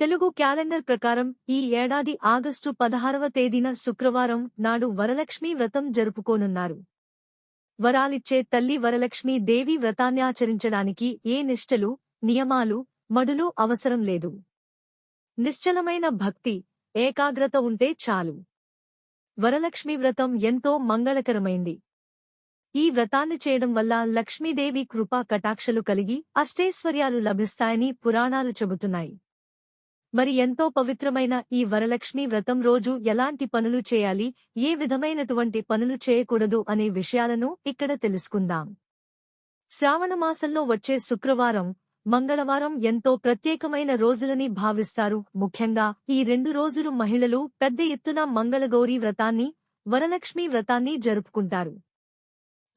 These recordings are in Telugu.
తెలుగు క్యాలెండర్ ప్రకారం ఈ ఏడాది ఆగస్టు పదహారవ తేదీన శుక్రవారం నాడు వరలక్ష్మీ వ్రతం జరుపుకోనున్నారు. వరాలిచ్చే తల్లి వరలక్ష్మీ దేవి వ్రతాన్ని ఆచరించడానికి ఏ నిష్టలు నియమాలు మడులు అవసరం లేదు. నిశ్చలమైన భక్తి ఏకాగ్రత ఉంటే చాలు. వరలక్ష్మి వ్రతం ఎంతో మంగళకరమైంది. ఈ వ్రతాన్ని చేయడం వల్ల లక్ష్మీదేవి కృపా కటాక్షలు కలిగి అష్టైశ్వర్యాలు లభిస్తాయని పురాణాలు చెబుతున్నాయి. మరి ఎంతో పవిత్రమైన ఈ వరలక్ష్మి వ్రతం రోజు ఎలాంటి పనులు చేయాలి ఏ విధమైనటువంటి పనులు చేయకూడదు అనే విషయాలను ఇక్కడ తెలుసుకుందాం. శ్రావణమాసంలో వచ్చే శుక్రవారం మంగళవారం ఎంతో ప్రత్యేకమైన రోజులని భావిస్తారు. ముఖ్యంగా ఈ రెండు రోజులు మహిళలు పెద్ద ఎత్తున మంగళగౌరీ వ్రతాన్ని వరలక్ష్మి వ్రతాన్ని జరుపుకుంటారు.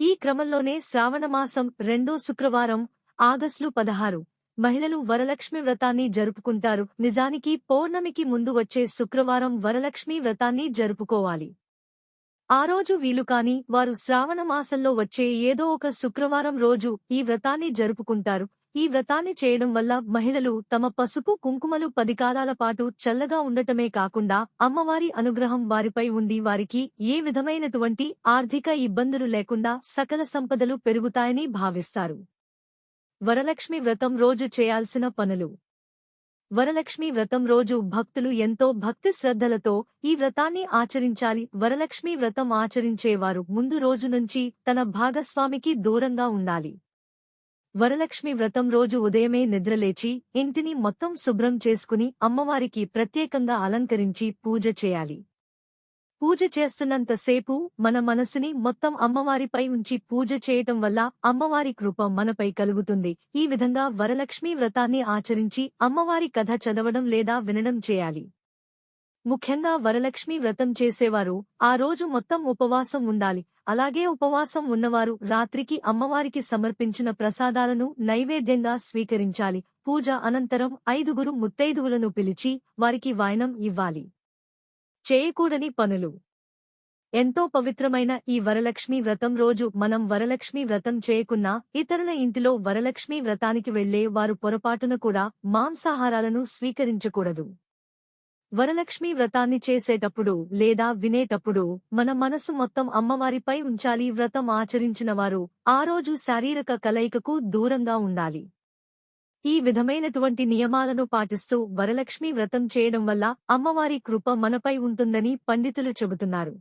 ఈ క్రమంలోనే శ్రావణమాసం రెండో శుక్రవారం ఆగస్టు పదహారు. మహిళలు వరలక్ష్మి వ్రతాన్ని జరుపుకుంటారు. నిజానికి పౌర్ణమికి ముందు వచ్చే శుక్రవారం వరలక్ష్మి వ్రతాన్ని జరుపుకోవాలి. ఆ రోజు వీలు కాని వారు శ్రావణమాసంలో వచ్చే ఏదో ఒక శుక్రవారం రోజు ఈ వ్రతాన్ని జరుపుకుంటారు. ఈ వ్రతాన్ని చేయడం వల్ల మహిళలు తమ పసుపు కుంకుమలు పదికాలాల పాటు చల్లగా ఉండటమే కాకుండా అమ్మవారి అనుగ్రహం వారిపై ఉండి వారికి ఏ విధమైనటువంటి ఆర్థిక ఇబ్బందులు లేకుండా సకల సంపదలు పెరుగుతాయని భావిస్తారు. వరలక్ష్మి వ్రతం రోజు చేయాల్సిన పనులు. వరలక్ష్మి వ్రతం రోజు భక్తులు ఎంతో భక్తి శ్రద్ధలతో ఈ వ్రతాన్ని ఆచరించాలి. వరలక్ష్మి వ్రతం ఆచరించేవారు ముందు రోజు నుంచి తన భాగస్వామికి దూరంగా ఉండాలి. వరలక్ష్మి వ్రతం రోజు ఉదయమే నిద్రలేచి ఇంటిని మొత్తం శుభ్రం చేసుకుని అమ్మవారికి ప్రత్యేకంగా అలంకరించి పూజ చేయాలి. పూజ చేస్తున్నంతసేపు మన మనసుని మొత్తం అమ్మవారిపై ఉంచి పూజ చేయటం వల్ల అమ్మవారి కృప మనపై కలుగుతుంది. ఈ విధంగా వరలక్ష్మీ వ్రతాన్ని ఆచరించి అమ్మవారి కథ చదవడం లేదా వినడం చేయాలి. ముఖ్యంగా వరలక్ష్మి వ్రతం చేసేవారు ఆ రోజు మొత్తం ఉపవాసం ఉండాలి. అలాగే ఉపవాసం ఉన్నవారు రాత్రికి అమ్మవారికి సమర్పించిన ప్రసాదాలను నైవేద్యంగా స్వీకరించాలి. పూజ అనంతరం ఐదుగురు ముత్తైదువులను పిలిచి వారికి వాయనం ఇవ్వాలి. చేయకూడని పనులు. ఎంతో పవిత్రమైన ఈ వరలక్ష్మి వ్రతం రోజు మనం వరలక్ష్మి వ్రతం చేయకున్నా ఇతరుల ఇంటిలో వరలక్ష్మి వ్రతానికి వెళ్ళే వారు పొరపాటున కూడా మాంసాహారాలను స్వీకరించకూడదు. వరలక్ష్మి వ్రతాన్ని చేసేటప్పుడు లేదా వినేటప్పుడు మన మనసు మొత్తం అమ్మవారిపై ఉంచాలి వ్రతం ఆచరించిన వారు ఆ రోజు శారీరక కలయికకు దూరంగా ఉండాలి. ఈ విధమైనటువంటి నియమాలను పాటిస్తూ వరలక్ష్మి వ్రతం చేయడం వల్ల అమ్మవారి కృప మనపై ఉంటుందని పండితులు చెబుతున్నారు.